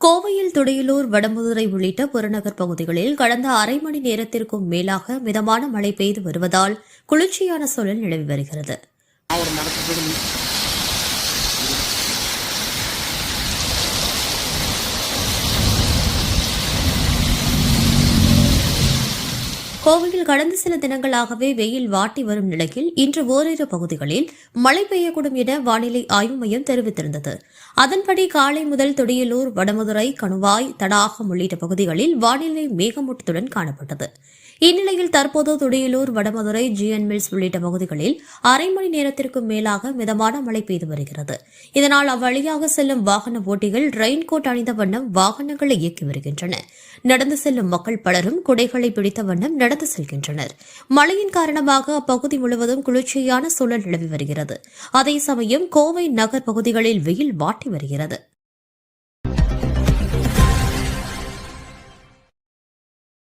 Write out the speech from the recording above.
கோவையில் துடையலூர் வடமுதுரை உள்ளிட்ட புறநகர் பகுதிகளில் கடந்த அரை மணி நேரத்திற்கும் மேலாக மிதமான மழை பெய்து வருவதால் குளிர்ச்சியான சூழல் நிலவி வருகிறது. கோவையில் கடந்த சில தினங்களாகவே வெயில் வாட்டி வரும் நிலையில் இன்று ஓரிரு பகுதிகளில் மழை பெய்யக்கூடும் என வானிலை ஆய்வு மையம் தெரிவித்திருந்தது. அதன்படி காலை முதல் துடியலூர் வடமதுரை கணுவாய் தடாகம் உள்ளிட்ட பகுதிகளில் வானிலை மேகமூட்டத்துடன் காணப்பட்டது. இந்நிலையில் தற்போது துடியலூர் வடமதுரை ஜிஎன் மில்ஸ் உள்ளிட்ட பகுதிகளில் அரை மணி நேரத்திற்கும் மேலாக மிதமான மழை பெய்து வருகிறது. இதனால் அவ்வழியாக செல்லும் வாகன ஓட்டிகள் ரெயின் கோட் அணிந்த வண்ணம் வாகனங்களை இயக்கி வருகின்றன. நடந்து செல்லும் மக்கள் பலரும் குடைகளை பிடித்த வண்ணம் நடந்து செல்கின்றனர். மழையின் காரணமாக அப்பகுதி முழுவதும் குளிர்ச்சியான சூழல் நிலவி வருகிறது. அதே சமயம் கோவை நகர் பகுதிகளில் வெயில் வாட்டி வருகிறது.